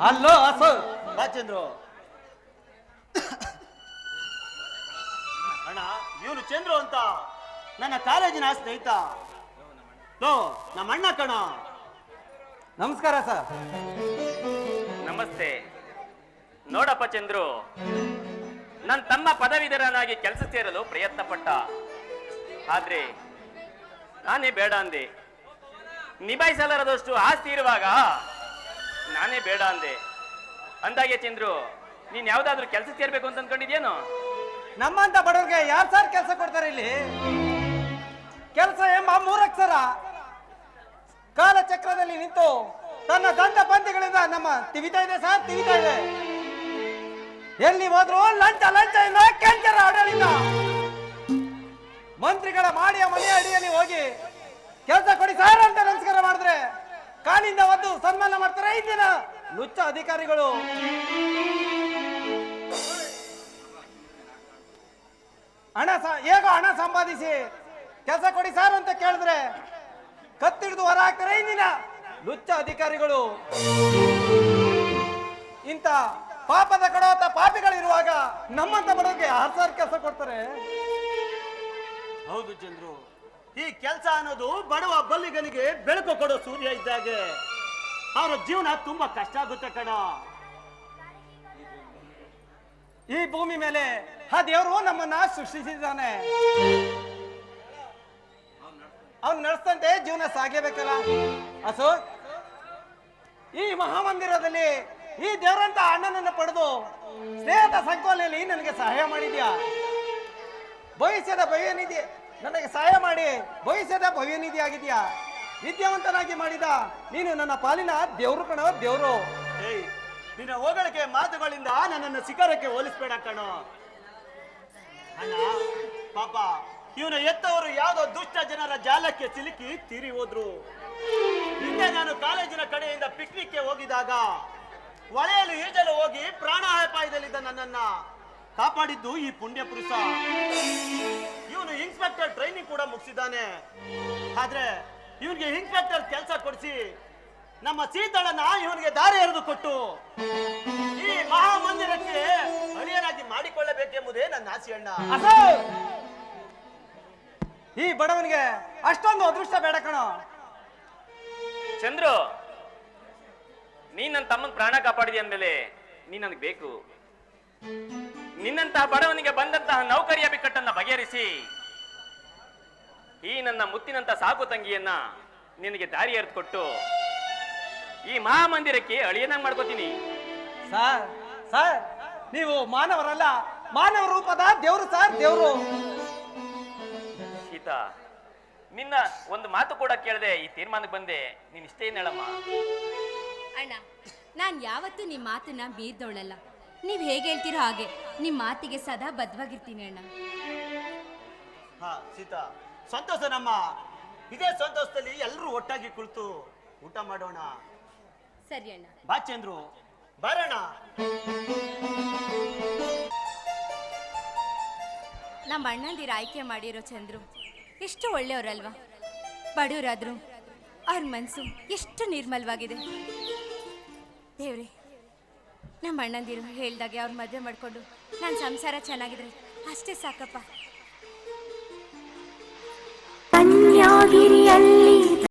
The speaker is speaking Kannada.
ಅಲ್ಲೋ, ಅಸೋ. ಬಾ ಚಂದ್ರು. ಅಣ್ಣ, ಇವನು ಚಂದ್ರು ಅಂತ. ನನ್ನ ಕಾಲೇಜಿನ ಸ್ನೇಹಿತ. ಲೋ, ನಮ್ಮ ಅಣ್ಣ ಕಣ. ನಮಸ್ಕಾರ ಸರ್. ನಮಸ್ತೆ. ನೋಡಪ್ಪ ಚಂದ್ರು ನನ್ನ ತಮ್ಮ ಪದವೀಧರನಾಗಿ ಕೆಲಸ ಸೇರಲು ಪ್ರಯತ್ನ ಪಟ್ಟ ಆದ್ರೆ, ನಾನೇ ಬೇಡ ಅಂದೆ. ನಿಭಾಯಿಸಲಾರದಷ್ಟು ಆಸ್ತಿ ಇರುವಾಗ ನಾನೇ ಬೇಡ ಅಂದೆ. ಅಂದಾಗೆ ಚಂದ್ರು, ನೀನ್ ಯಾವ್ದಾದ್ರು ಕೆಲಸ ಸೇರ್ಬೇಕು ಅಂತ ಅನ್ಕೊಂಡಿದ್ಯೇನು? ನಮ್ಮಂತ ಬಡವ್ರಿಗೆ ಯಾರು ಸರ್ ಕೆಲಸ ಕೊಡ್ತಾರೆ ಇಲ್ಲಿ? ಕೆಲಸ ಎಂಬ ಮೂರಕ್ಷರ. ಕಾಲಚಕ್ರದಲ್ಲಿ ನಿಂತು ತನ್ನ ದಂಡ ಪಂಥಗಳಿಂದ ನಮ್ಮ ತಿವಿತಾ ಇದೆ ಸರ್, ತಿವಿತಾ ಇದೆ. ಎಲ್ಲಿ ಹೋದ್ರು ಲಂಚ ಲಂಚ ಇಲ್ಲ ಕೆಂಚರ ಆಡಳಿತ. ಮಂತ್ರಿಗಳ ಮಾಡಿಯ ಮನೆಯ ಅಡಿಯಲ್ಲಿ ಹೋಗಿ ಕೆಲಸ ಕೊಡಿ ಸರ್ ಅಂತ ನಮಸ್ಕಾರ ಮಾಡಿದ್ರೆ ಕಾಲಿಂದ ಒಂದು ಸನ್ಮಾನ ಮಾಡ್ತಾರೆ ಇಂದಿನ ಲುಚ್ಚ ಅಧಿಕಾರಿಗಳು. ಹಣ ಹೇಗೋ ಹಣ ಸಂಪಾದಿಸಿ ಕೆಲಸ ಕೊಡಿ ಸರ್ ಅಂತ ಕೇಳಿದ್ರೆ ಕತ್ತಿಡಿದು ಹೊರ ಹಾಕ್ತಾರೆ ಇಂದಿನ ಲುಚ್ಚ ಅಧಿಕಾರಿಗಳು. ಇಂಥ ಪಾಪದ ಕಡೋತ ಪಾಪಿಗಳಿರುವಾಗ ನಮ್ಮಂತ ಬರೋಕೆ ಯಾರು ಸರ್ ಕೆಲಸ ಕೊಡ್ತಾರೆ. ಹೌದು ಚಂದ್ರು. ಈ ಕೆಲಸ ಅನ್ನೋದು ಬಡವ ಬಲ್ಲಿಗನಿಗೆ ಬೆಳಕು ಕೊಡೋ ಸೂರ್ಯ ಇದ್ದಾಗೆ. ಅವರ ಜೀವನ ತುಂಬಾ ಕಷ್ಟ ಆಗುತ್ತೆ ಕಣ. ಈ ಭೂಮಿ ಮೇಲೆ ಆ ದೇವರು ನಮ್ಮನ್ನ ಸೃಷ್ಟಿಸಿದ್ದಾನೆ. ಅವ್ನು ನಡೆಸ್ತಂತೆ ಜೀವನ ಸಾಗಬೇಕಲ್ಲ. ಅಸು, ಈ ಮಹಾಮಂದಿರದಲ್ಲಿ ಈ ದೇವರಂತ ಅಣ್ಣನನ್ನು ಪಡೆದು ಸ್ನೇಹದ ಸಂಕೋಲೆಯಲ್ಲಿ ನನಗೆ ಸಹಾಯ ಮಾಡಿದ್ಯಾ? ಭವಿಷ್ಯದ ಭಯ ನನಗೆ ಸಹಾಯ ಮಾಡಿ ಭವಿಷ್ಯದ ಭವ್ಯ ನಿಧಿ ಆಗಿದ್ಯಾ ವಿದ್ಯಾವಂತನಾಗಿ ಮಾಡಿದ ನೀನು ನನ್ನ ಪಾಲಿನ ದೇವ್ರು ಕಣೋ, ದೇವರು. ನಿನ್ನ ಹೋಗಳಿಕೆ ಮಾತುಗಳಿಂದ ನನ್ನನ್ನು ಶಿಖರಕ್ಕೆ ಹೋಲಿಸ್ಬೇಡ ಕಣೋ. ಪಾಪ, ಇವನ ಎತ್ತವರು ಯಾವುದೋ ದುಷ್ಟ ಜನರ ಜಾಲಕ್ಕೆ ಸಿಲುಕಿ ತೀರಿ ಹೋದ್ರು. ಹಿಂದೆ ನಾನು ಕಾಲೇಜಿನ ಕಡೆಯಿಂದ ಪಿಕ್ನಿಕ್ಗೆ ಹೋಗಿದಾಗ ಹೊಳೆಯಲ್ಲಿ ಈಜಲು ಹೋಗಿ ಪ್ರಾಣಾಪಾಯದಲ್ಲಿದ್ದ ನನ್ನನ್ನ. ಕಾಪಾಡಿದ್ದು ಈ ಪುಣ್ಯ ಪುರುಷ. ಇವನು ಇನ್ಸ್ಪೆಕ್ಟರ್ ಟ್ರೈನಿಂಗ್ ಕೂಡ ಮುಗಿಸಿದ್ದಾನೆ. ಆದ್ರೆ ಇವನಿಗೆ ಇನ್ಸ್ಪೆಕ್ಟರ್ ಕೆಲಸ ಕೊಡಿಸಿ ನಮ್ಮ ಸೀತಾಳನ್ನ ಇವನಿಗೆ ದಾರಿ ಎರೆದು ಕೊಟ್ಟು ಈ ಮಹಾಮಂದಿರಕ್ಕೆ ಅಳಿಯನಾಗಿ ಮಾಡಿಕೊಳ್ಳಬೇಕೆಂಬುದೇ ನನ್ನ ಆಸೆ ಅಣ್ಣ. ಈ ಬಡವನಿಗೆ ಅಷ್ಟೊಂದು ಅದೃಷ್ಟ ಬೇಡ ಕಣ. ಚಂದ್ರು ನೀನ್ ನನ್ನ ತಮ್ಮನ ಪ್ರಾಣ ಕಾಪಾಡಿದೆ ಅಂದಮೇಲೆ ನೀನ್ ನನಗೆ ಬೇಕು. ನಿನ್ನಂತಹ ಬಡವನಿಗೆ ಬಂದಂತಹ ನೌಕರಿಯ ಬಿಕ್ಕಟ್ಟನ್ನ ಬಗೆಹರಿಸಿ. ಈ ನನ್ನ ಮುತ್ತಿನಂತ ಸಾಕು ತಂಗಿಯನ್ನ ನಿನಗೆ ದಾರಿ ಎರೆದುಕೊಟ್ಟು ಈ ಮಹಾಮಂದಿರಕ್ಕೆ ಅಳಿಯನಾಗಿ ಮಾಡ್ಕೋತೀನಿ. ಸರ್ ಸರ್ ನೀವು ಮಾನವರಲ್ಲ ಮಾನವ ರೂಪದ ದೇವರು ಸರ್ ದೇವರು. ಸೀತಾ ನಿನ್ನ ಒಂದು ಮಾತು ಕೂಡ ಕೇಳದೆ ಈ ತೀರ್ಮಾನಕ್ಕೆ ಬಂದೆ. ನೀನ್ ಇಷ್ಟೇ ಹೇಳಮ್ಮ? ಅಣ್ಣ ನಾನು ಯಾವತ್ತೂ ನಿಮ್ಮ ಮಾತನ್ನ ಮೀರ್ದವಳಲ್ಲ ನೀವು ಹೇಗೆ ಹೇಳ್ತೀರೋ ಹಾಗೆ. ನಿಮ್ಮ ಮಾತಿಗೆ ಸದಾ ಬದ್ಧವಾಗಿರ್ತೀನಿ ಅಣ್ಣ. ಹಾ ಸೀತಾ ಸಂತೋಷ ನಮ್ಮ ಇದೇ ಸಂತೋಷದಲ್ಲಿ ಎಲ್ಲರೂ ಒಟ್ಟಾಗಿ ಕುಳಿತು ಊಟ ಮಾಡೋಣ. ಸರಿ ಅಣ್ಣ. ಬಾ ಚಂದ್ರು ಬರೋಣ. ನಮ್ಮ ಅಣ್ಣಂದಿರ ಆಯ್ಕೆ ಮಾಡಿರೋ ಚಂದ್ರು ಎಷ್ಟು ಒಳ್ಳೆಯವರಲ್ವಾ? ಬಡವರಾದ್ರು ಅವ್ರ ಮನಸ್ಸು ಎಷ್ಟು ನಿರ್ಮಲವಾಗಿದೆ. ದೇವ್ರೆ ನಮ್ಮ ಅಣ್ಣಂದಿರು ಹೇಳ್ದಾಗೆ ಅವ್ರ ಮದುವೆ ಮಾಡಿಕೊಂಡು ನನ್ನ ಸಂಸಾರ ಚೆನ್ನಾಗಿದ್ರೆ ಅಷ್ಟೇ ಸಾಕಪ್ಪ.